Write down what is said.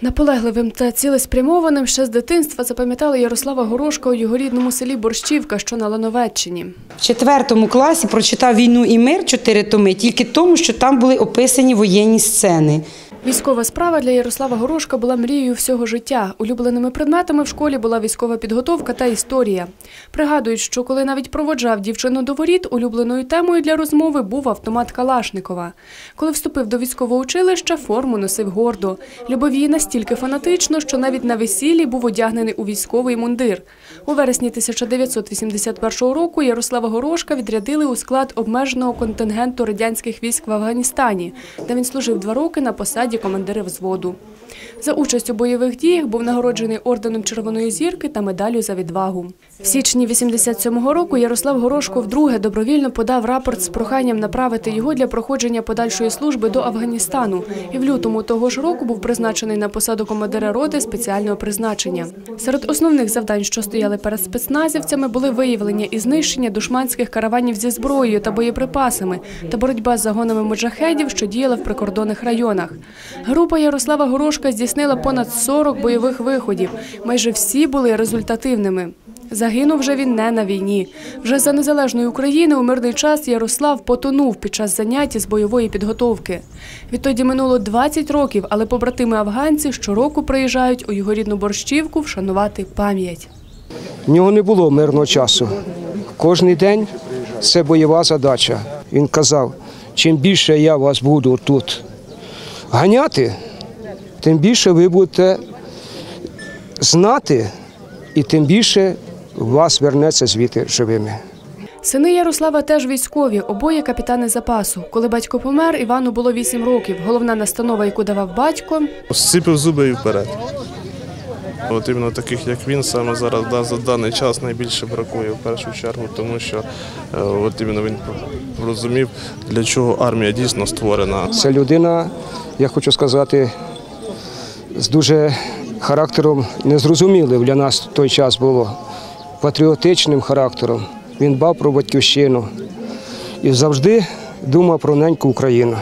Наполегливим та цілеспрямованим ще з дитинства запам'ятали Ярослава Горошка у його рідному селі Борщівка, що на Лановеччині. В четвертому класі прочитав війну і мир чотири томи, тільки тому, що там були описані воєнні сцени. Військова справа для Ярослава Горошка була мрією всього життя. Улюбленими предметами в школі була військова підготовка та історія. Пригадують, що коли навіть проводжав дівчину до воріт, улюбленою темою для розмови був автомат Калашникова. Коли вступив до військового училища, форму носив гордо. Любив її настільки фанатично, що навіть на весіллі був одягнений у військовий мундир. У вересні 1981 року Ярослава Горошка відрядили у склад обмеженого контингенту радянських військ в Афганістані, де він служив два роки на посаді командира взводу. За участь у бойових діях був нагороджений орденом Червоної зірки та медаллю за відвагу. В січні 87-го року Ярослав Горошко вдруге добровільно подав рапорт з проханням направити його для проходження подальшої служби до Афганістану. І в лютому того ж року був призначений на посаду командира роти спеціального призначення. Серед основних завдань, що стояли перед спецназівцями, були виявлення і знищення душманських караванів зі зброєю та боєприпасами та боротьба з загонами моджахедів, що діяли в прикордонних районах. Група Ярослава Горошка здійснила понад 40 бойових виходів. Майже всі були результативними. Загинув вже він не на війні. Вже за незалежної України у мирний час Ярослав потонув під час занять з бойової підготовки. Відтоді минуло 20 років, але побратими афганці щороку приїжджають у його рідну борщівку вшанувати пам'ять. В нього не було мирного часу. Кожний день це бойова задача. Він казав, чим більше я вас буду тут ганяти, тим більше ви будете знати, і тим більше вас вернеться звідти живими. Сини Ярослава теж військові, обоє капітани запасу. Коли батько помер, Івану було 8 років. Головна настанова, яку давав батько, Зціпив зуби і вперед. От іменно таких, як він, саме зараз да, за даний час найбільше бракує в першу чергу, тому що е, от іменно він розумів, для чого армія дійсно створена. Це людина, я хочу сказати, з дуже характером незрозумілим для нас той час було, патріотичним характером. Він дбав про батьківщину і завжди думав про неньку Україну.